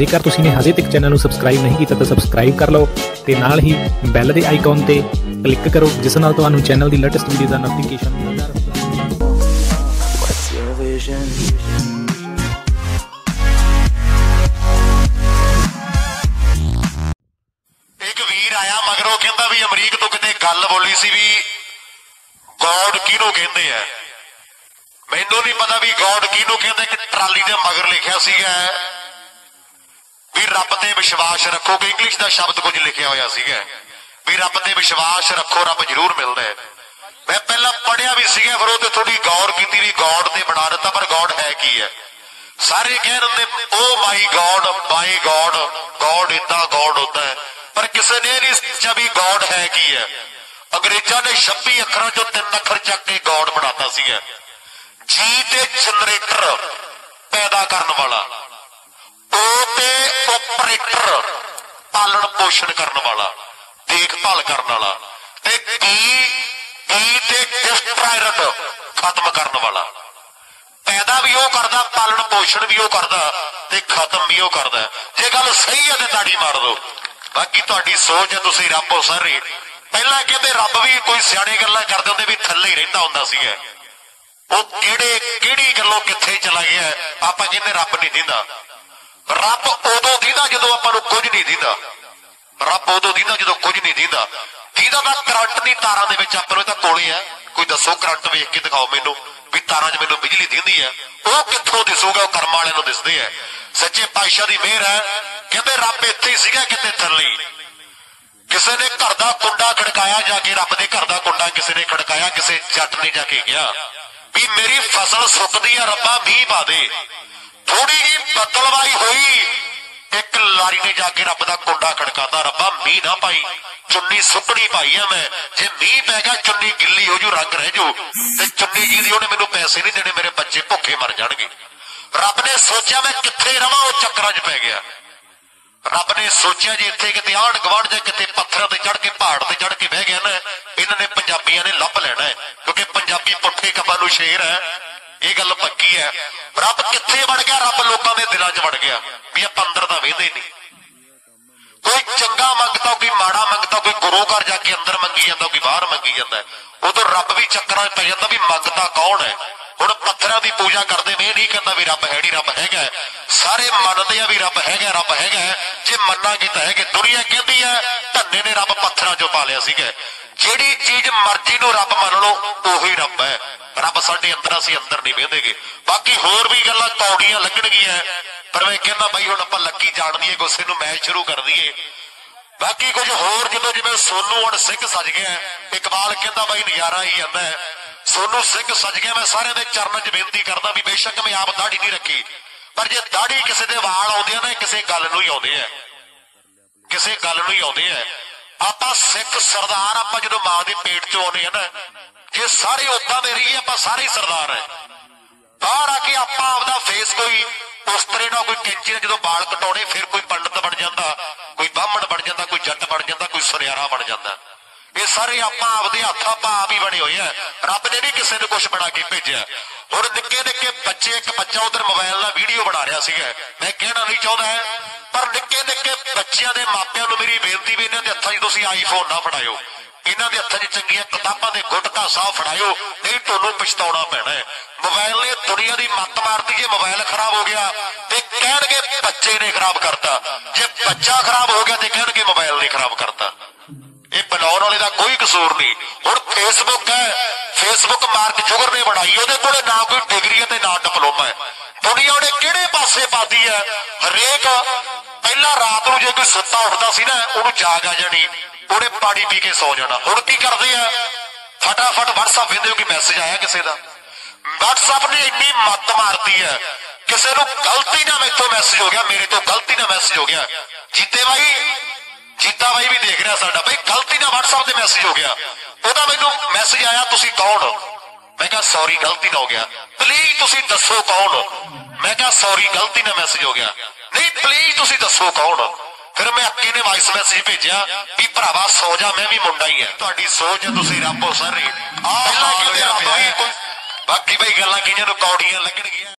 ਜੇਕਰ ਤੁਸੀਂ ਨੇ ਹਜੇ ਤੱਕ ਚੈਨਲ ਨੂੰ ਸਬਸਕ੍ਰਾਈਬ ਨਹੀਂ ਕੀਤਾ ਤਾਂ ਸਬਸਕ੍ਰਾਈਬ ਕਰ ਲਓ ਤੇ ਨਾਲ ਹੀ ਬੈਲ ਦੇ ਆਈਕਨ ਤੇ ਕਲਿੱਕ ਕਰੋ ਜਿਸ ਨਾਲ ਤੁਹਾਨੂੰ ਚੈਨਲ ਦੀ ਲੇਟੈਸਟ ਵੀਡੀਓ ਦਾ ਨੋਟੀਫਿਕੇਸ਼ਨ ਮਿਲਦਾ ਰਹੇ? ਇੱਕ ਵੀਰ ਆਇਆ ਮਗਰੋਂ ਕਹਿੰਦਾ ਵੀ ਅਮਰੀਕ ਤੋਂ ਕਿਤੇ ਗੱਲ ਬੋਲੀ ਸੀ ਵੀ ਗੋਡ ਕਿਹਨੂੰ ਕਹਿੰਦੇ ਆ? ਮੈਨੂੰ ਨਹੀਂ ਪਤਾ ਵੀ ਗੋਡ ਕਿਹਨੂੰ ਕਹਿੰਦੇ ਕਿ ਟਰਾਲੀ ਦੇ ਮਗਰ ਲਿਖਿਆ ਸੀਗਾ। ਵੀ ਰੱਬ ਤੇ ਵਿਸ਼ਵਾਸ ਰੱਖੋ ਕਿ ਇੰਗਲਿਸ਼ ਦਾ ਸ਼ਬਦ ਕੁਝ ਲਿਖਿਆ ਹੋਇਆ ਸੀਗਾ। ਵੀ ਰੱਬ ਤੇ ਵਿਸ਼ਵਾਸ ਰੱਖੋ, ਰੱਬ ਜ਼ਰੂਰ ਮਿਲਦਾ ਹੈ। ਮੈਂ ਪਹਿਲਾਂ ਪੜਿਆ ਵੀ ਸੀਗਾ, ਫਿਰ ਉਹ ਤੇ ਥੋੜੀ ਗੌਰ ਕੀਤੀ ਵੀ ਗੋਡ ਤੇ ਬਣਾ ਦਿੱਤਾ, ਪਰ ਗੋਡ ਹੈ ਕੀ ਹੈ? ਸਾਰੇ ਕਹਿ ਰਹੇ ਓ my god my god god ਇਦਾਂ ਗੋਡ ਹੁੰਦਾ ਹੈ। ਪਰ ਕਿਸੇ ਨੇ ਨਹੀਂ ਸੋਚਿਆ ਵੀ ਗੋਡ ਹੈ ਕੀ ਹੈ। ਅੰਗਰੇਜ਼ਾਂ ਨੇ 26 ਅੱਖਰਾਂ ਚੋਂ ਤਿੰਨ ਅੱਖਰ ਚੱਕ ਕੇ ਗੋਡ ਬਣਾਤਾ ਸੀਗਾ। ਜੀ ਤੇ ਜਨਰੇਟਰ ਪੈਦਾ ਕਰਨ ਵਾਲਾ। ਉਹ ਆਪਰੇਟਰ ਪਾਲਣ ਪੋਸ਼ਣ ਕਰਨ ਵਾਲਾ, ਦੇਖਭਾਲ ਕਰਨ ਵਾਲਾ ਤੇ ਕੀ ਕੀ ਤੇ ਡਿਸਟਰਾਇਰ ਖਤਮ ਕਰਨ ਵਾਲਾ। ਪੈਦਾ ਵੀ ਉਹ ਕਰਦਾ, ਪਾਲਣ ਪੋਸ਼ਣ ਵੀ ਉਹ ਕਰਦਾ ਤੇ ਖਤਮ ਵੀ ਉਹ ਕਰਦਾ। ਜੇ ਗੱਲ ਸਹੀ ਹੈ ਤੇ ਤਾੜੀ ਮਾਰ ਦਿਓ। ਬਾਕੀ ਤੁਹਾਡੀ ਸੋਚ ਹੈ, ਤੁਸੀਂ ਰੱਬ ਹੋ ਸਾਰੇ। ਪਹਿਲਾਂ ਕਹਿੰਦੇ ਰੱਬ ਵੀ ਕੋਈ ਸਿਆਣੇ ਗੱਲਾਂ ਕਰਦੇ ਹੁੰਦੇ ਵੀ ਥੱਲੇ ਹੀ ਰਹਿੰਦਾ ਹੁੰਦਾ ਸੀਗਾ। ਉਹ ਕਿਹੜੇ ਕਿਹੜੀ ਗੱਲੋਂ ਕਿੱਥੇ ਚਲਾ ਗਿਆ, ਆਪਾਂ ਕਹਿੰਦੇ ਰੱਬ ਨਹੀਂ ਦਿੰਦਾ। ਰੱਬ ਉਦੋਂ ਦਿੰਦਾ ਜਦੋਂ ਆਪਾਂ ਨੂੰ ਕੁਝ ਨਹੀਂ ਦਿੰਦਾ। ਰੱਬ ਉਦੋਂ ਦਿੰਦਾ ਜਦੋਂ ਕੁਝ ਨਹੀਂ ਦਿੰਦਾ। ਦਿੰਦਾ ਤਾਂ ਕਰੰਟ ਦੀ ਤਾਰਾਂ ਦੇ ਵਿੱਚ ਆਪਾਂ ਨੂੰ ਇਹ ਤਾਂ ਕੋਲੇ ਆ। ਕੋਈ ਦੱਸੋ ਕਰੰਟ ਵੇਖ ਕੇ ਦਿਖਾਓ ਮੈਨੂੰ ਵੀ ਤਾਰਾਂ 'ਚ ਮੈਨੂੰ ਬਿਜਲੀ ਦਿੰਦੀ ਹੈ ਉਹ ਕਿੱਥੋਂ ਦਿਸੂਗਾ, ਉਹ ਕਰਮ ਵਾਲਿਆਂ ਨੂੰ ਦਿਸਦੇ ਆ। ਸੱਚੇ ਪਾਤਸ਼ਾਹ ਦੀ ਮਿਹਰ ਹੈ। ਕਹਿੰਦੇ ਰੱਬ ਇੱਥੇ ਹੀ ਸੀਗਾ ਕਿਤੇ ਥੱਲੇ। ਕਿਸੇ ਨੇ ਘਰ ਦਾ ਕੁੰਡਾ ਖੜਕਾਇਆ ਜਾ ਕੇ ਰੱਬ ਦੇ ਘਰ ਦਾ ਕੁੰਡਾ ਕਿਸੇ ਨੇ ਖੜਕਾਇਆ, ਕਿਸੇ ਜੱਟ ਨੇ ਜਾ ਕੇ ਗਿਆ। ਵੀ ਮੇਰੀ ਫਸਲ ਸੁੱਕਦੀ ਆ, ਰੱਬਾ ਮੀਂਹ ਪਾ ਦੇ। ਥੋੜੀ ਜੀ ਬੱਦਲਵਾਈ ਹੋਈ। ਇੱਕ ਲਾਰੀ ਨੇ ਜਾ ਕੇ ਰੱਬ ਦਾ ਕੁੰਡਾ ਖੜਕਾਤਾ, ਰੱਬਾ ਮੀਂਹ ਨਾ ਪਾਈ, ਚੁੰਨੀ ਸੁੱਕਣੀ ਪਾਈ ਆ ਮੈਂ। ਜੇ ਮੀਂਹ ਪੈ ਗਿਆ, ਚੁੰਨੀ ਗਿੱਲੀ ਹੋ ਜੂ, ਰੰਗ ਰਹਿ ਜੂ। ਤੇ ਚੁੰਨੀ ਜੀ ਉਹਨੇ ਮੈਨੂੰ ਪੈਸੇ ਨਹੀਂ ਦੇਣੇ, ਮੇਰੇ ਬੱਚੇ ਭੁੱਖੇ ਮਰ ਜਾਣਗੇ। ਰੱਬ ਨੇ ਸੋਚਿਆ ਮੈਂ ਕਿੱਥੇ ਰਵਾਂ, ਉਹ ਚੱਕਰਾਂ 'ਚ ਪੈ ਗਿਆ। ਰੱਬ ਨੇ ਸੋਚਿਆ ਜੇ ਇੱਥੇ ਕਿਤੇ ਆਣ ਗਵਾਂਢ ਜਾਂ ਕਿਤੇ ਪੱਥਰਾਂ ਤੇ ਚੜ ਕੇ, ਪਹਾੜ ਤੇ ਚੜ ਕੇ ਬਹਿ ਗਿਆ ਨਾ, ਇਹਨਾਂ ਨੇ ਪੰਜਾਬੀਆਂ ਨੇ ਲੱਭ ਲੈਣਾ ਕਿਉਂਕਿ ਪੰਜਾਬੀ ਪੁੱਠੇ ਕੱਬਾਂ ਨੂੰ ਸ਼ੇਰ ਹੈ। ਇਹ ਗੱਲ ਪੱਕੀ ਹੈ। ਰੱਬ ਕਿੱਥੇ ਵੜ ਗਿਆ, ਰੱਬ ਲੋਕਾਂ ਦੇ ਦਿਲਾਂ 'ਚ ਵੜ ਗਿਆ ਵੀ ਆਪਾਂ ਅੰਦਰ ਤਾਂ ਵੇਂਦੇ ਨਹੀਂ। ਕੋਈ ਚੰਗਾ ਮੰਗਦਾ, ਕੋਈ ਮਾੜਾ ਮੰਗਦਾ, ਕੋਈ ਗੁਰੂ ਘਰ ਜਾ ਕੇ ਅੰਦਰ ਮੰਗੀ ਜਾਂਦਾ, ਕੋਈ ਬਾਹਰ ਮੰਗੀ ਜਾਂਦਾ ਉਦੋਂ ਰੱਬ ਵੀ ਚੱਕਰਾਂ 'ਚ ਪੈ ਜਾਂਦਾ ਵੀ ਮੰਗਦਾ ਕੌਣ ਹੈ? ਹੁਣ ਪੱਥਰਾਂ ਦੀ ਪੂਜਾ ਕਰਦੇ ਨੇ ਇਹ ਨਹੀਂ ਕਹਿੰਦਾ ਵੀ ਰੱਬ ਹੈ ਨਹੀਂ, ਰੱਬ ਹੈਗਾ ਸਾਰੇ ਮੰਨਦੇ ਆ ਵੀ ਰੱਬ ਹੈਗਾ ਰੱਬ ਹੈਗਾ ਹੈ। ਜੇ ਮੰਨਾਂਗੇ ਤਾਂ ਹੈਗੇ। ਦੁਨੀਆ ਕਹਿੰਦੀ ਹੈ, ਧੰਨੇ ਨੇ ਰੱਬ ਪੱਥਰਾਂ 'ਚੋਂ ਪਾ ਲਿਆ ਸੀਗਾ। ਜਿਹੜੀ ਚੀਜ਼ ਮਰਜ਼ੀ ਨੂੰ ਰੱਬ ਮੰਨ ਲਓ, ਉਹੀ ਰੱਬ ਹੈ। ਰੱਬ ਸਾਡੇ ਅੰਦਰ ਅਸੀਂ ਅੰਦਰ ਨਹੀਂ ਵੇਂਦੇਗੇ ਬਾਕੀ ਹੋਰ ਵੀ ਗੱਲਾਂ ਕੌੜੀਆਂ ਲੱਗਣਗੀਆਂ। ਪਰ ਮੈਂ ਕਹਿੰਦਾ ਬਾਈ, ਹੁਣ ਆਪਾਂ ਲੱਕੀ ਜਾਣ ਦਈਏ ਗੁੱਸੇ ਨੂੰ ਮੈਚ ਸ਼ੁਰੂ ਕਰ ਦਈਏ ਬਾਕੀ ਕੁਝ ਹੋਰ ਜਦੋਂ ਜਿਵੇਂ ਸੋਨੂ ਹੁਣ ਸਿੰਘ ਸਜ ਗਿਆ। ਇਕਬਾਲ ਕਹਿੰਦਾ ਬਾਈ, ਨਜ਼ਾਰਾ ਹੀ ਜਾਂਦਾ ਹੈ। ਸੋਨੂ ਸਿੰਘ ਸਜ ਗਿਆ, ਮੈਂ ਸਾਰਿਆਂ ਦੇ ਚਰਨਾਂ 'ਚ ਬੇਨਤੀ ਕਰਦਾ ਵੀ ਬੇਸ਼ੱਕ ਮੈਂ ਆਪ ਦਾੜੀ ਨਹੀਂ ਰੱਖੀ। ਪਰ ਜੇ ਦਾੜੀ ਕਿਸੇ ਦੇ ਵਾਲ ਆਉਂਦੇ ਆ ਨਾ ਕਿਸੇ ਗੱਲ ਨੂੰ ਹੀ ਆਉਂਦੇ ਆ। ਕਿਸੇ ਗੱਲ ਨੂੰ ਹੀ ਆਉਂਦੇ ਆ। ਆਪਾਂ ਸਿੱਖ ਸਰਦਾਰ, ਆਪਾਂ ਜਦੋਂ ਮਾਂ ਦੇ ਪੇਟ ਚੋਂ ਆਉਂਦੇ ਆ ਨਾ ਜੇ ਸਾਰੇ ਉਦਾਂ ਦੇ ਰਹੀਏ ਆਪਾਂ ਸਾਰੇ ਹੀ ਸਰਦਾਰ ਹੈ। ਬਾਹਰ ਆ ਕੇ ਆਪਾਂ ਆਪਦਾ ਫੇਸ ਕੋਈ ਉਸ ਤਰ੍ਹਾਂ ਨਾਲ ਕੋਈ ਕੈਂਚੀ ਨਾਲ ਜਦੋਂ ਵਾਲ ਕਟਾਉਣੇ, ਫਿਰ ਕੋਈ ਪੰਡਤ ਬਣ ਜਾਂਦਾ, ਕੋਈ ਬਾਹਮਣ ਬਣ ਜਾਂਦਾ, ਕੋਈ ਜੱਟ ਬਣ ਜਾਂਦਾ, ਕੋਈ ਸੁਨਿਆਰਾ ਬਣ ਜਾਂਦਾ। ਇਹ ਸਾਰੇ ਆਪਾਂ ਆਪਦੇ ਹੱਥ ਆਪਾਂ ਆਪ ਹੀ ਬਣੇ ਹੋਏ ਆ। ਰੱਬ ਨੇ ਵੀ ਕਿਸੇ ਨੂੰ ਕੁਝ ਬਣਾ ਕੇ ਭੇਜਿਆ। ਹੁਣ ਨਿੱਕੇ ਨਿੱਕੇ ਬੱਚੇ, ਇੱਕ ਬੱਚਾ ਉਧਰ ਮੋਬਾਈਲ ਨਾਲ ਵੀਡੀਓ ਬਣਾ ਰਿਹਾ ਸੀਗਾ। ਮੈਂ ਕਹਿਣਾ ਨਹੀਂ ਚਾਹੁੰਦਾ ਪਰ ਨਿੱਕੇ ਨਿੱਕੇ ਬੱਚਿਆਂ ਦੇ ਮਾਪਿਆਂ ਨੂੰ ਮੇਰੀ ਬੇਨਤੀ ਵੀ ਇਹਨਾਂ ਦੇ ਹੱਥਾਂ 'ਚ ਤੁਸੀਂ ਆਈਫੋਨ ਨਾ ਫੜਾਇਓ। ਇਹਨਾਂ ਦੇ ਹੱਥਾਂ 'ਚ ਚੰਗੀਆਂ ਕਿਤਾਬਾਂ ਦੇ ਗੁਟਕਾ ਸਾਹ ਫੜਾਇਓ। ਨਹੀਂ ਤੁਹਾਨੂੰ ਪਛਤਾਉਣਾ ਪੈਣਾ ਹੈ। ਮੋਬਾਈਲ ਨੇ ਦੁਨੀਆ ਦੀ ਮੱਤ ਮਾਰਤੀ ਜੇ ਮੋਬਾਈਲ ਖਰਾਬ ਹੋ ਗਿਆ ਤੇ ਕਹਿਣਗੇ ਬੱਚੇ ਨੇ ਖਰਾਬ ਕਰਤਾ। ਜੇ ਬੱਚਾ ਖਰਾਬ ਹੋ ਗਿਆ ਤੇ ਕਹਿਣਗੇ ਮੋਬਾਈਲ ਨੇ ਖਰਾਬ ਕਰਤਾ। ਇਹ ਬਣਾਉਣ ਵਾਲੇ ਦਾ ਕੋਈ ਕਸੂਰ ਨਹੀਂ। ਹੁਣ ਫੇਸਬੁੱਕ ਹੈ। ਫੇਸਬੁੱਕ ਮਾਰਕ ਜੁਗਰ ਨੇ ਬਣਾਈ। ਉਹਦੇ ਕੋਲੇ ਨਾ ਕੋਈ ਡਿਗਰੀ ਤੇ ਨਾ ਡਿਪਲੋਮਾ ਹੈ। ਦੁਨੀਆ ਉਹਨੇ ਕਿਹੜੇ ਪਾਸੇ ਪਾਦੀ ਹੈ? ਹਰੇਕ ਪਹਿਲਾਂ ਰਾਤ ਨੂੰ ਜੇ ਕੋਈ ਸੁੱਤਾ ਉੱਠਦਾ ਸੀ ਨਾ, ਉਹਨੂੰ ਜਾਗ ਆ ਜਾਣੀ। ਉਹਨੇ ਪਾਣੀ ਪੀ ਕੇ ਸੌ ਜਾਣਾ। ਹੁਣ ਕੀ ਕਰਦੇ ਆ? ਫਟਾਫਟ WhatsApp ਵੇਖਦੇ ਹੋ ਕਿ ਮੈਸੇਜ ਆਇਆ ਕਿਸੇ ਦਾ। WhatsApp ਨੇ ਇੰਨੀ ਮੱਤ ਮਾਰਤੀ ਹੈ। ਕਿਸੇ ਨੂੰ ਗਲਤੀ ਨਾਲ ਮੈਥੋਂ ਮੈਸੇਜ ਹੋ ਗਿਆ, ਮੇਰੇ ਤੋਂ ਗਲਤੀ ਨਾਲ ਮੈਸੇਜ ਹੋ ਗਿਆ। ਜੀਤੇ ਬਾਈ, ਜੀਤਾ ਬਾਈ ਵੀ ਦੇਖ ਰਿਹਾ ਸਾਡਾ। ਬਾਈ ਗਲਤੀ ਨਾਲ WhatsApp ਤੇ ਮੈਸੇਜ ਹੋ ਗਿਆ। ਉਹਦਾ ਮੈਨੂੰ ਮੈਸੇਜ ਆਇਆ, ਤੁਸੀਂ ਕੌਣ ਮੈਂ ਕਿਹਾ, ਸੌਰੀ, ਗਲਤੀ ਨਾਲ ਹੋ ਗਿਆ। ਪਲੀਜ਼ ਤੁਸੀਂ ਦੱਸੋ ਕੌਣ ਮੈਂ ਕਿਹਾ, ਸੌਰੀ, ਗਲਤੀ ਨਾਲ ਮੈਸੇਜ ਹੋ ਗਿਆ। ਨਹੀਂ ਪਲੀਜ਼ ਤੁਸੀਂ ਦੱਸੋ ਕੌਣ ਫਿਰ ਮੈਂ ਅੱਕੇ ਨੇ ਵਾਇਸ ਮੈਸੇਜ ਭੇਜਿਆ ਵੀ ਭਰਾਵਾ ਸੌ ਜਾ ਮੈਂ ਵੀ ਮੁੰਡਾ ਹੀ ਆ ਤੁਹਾਡੀ ਸੋਚ ਹੈ ਤੁਸੀਂ ਰੱਬ ਹੋ ਸਾਰੇ। ਪਹਿਲਾਂ ਕਿਤੇ ਰੱਬ ਕੋਈ ਬਾਕੀ ਬਈ ਗੱਲਾਂ ਕਈਆਂ ਨੂੰ ਕੌੜੀਆਂ ਲੱਗਣਗੀਆਂ?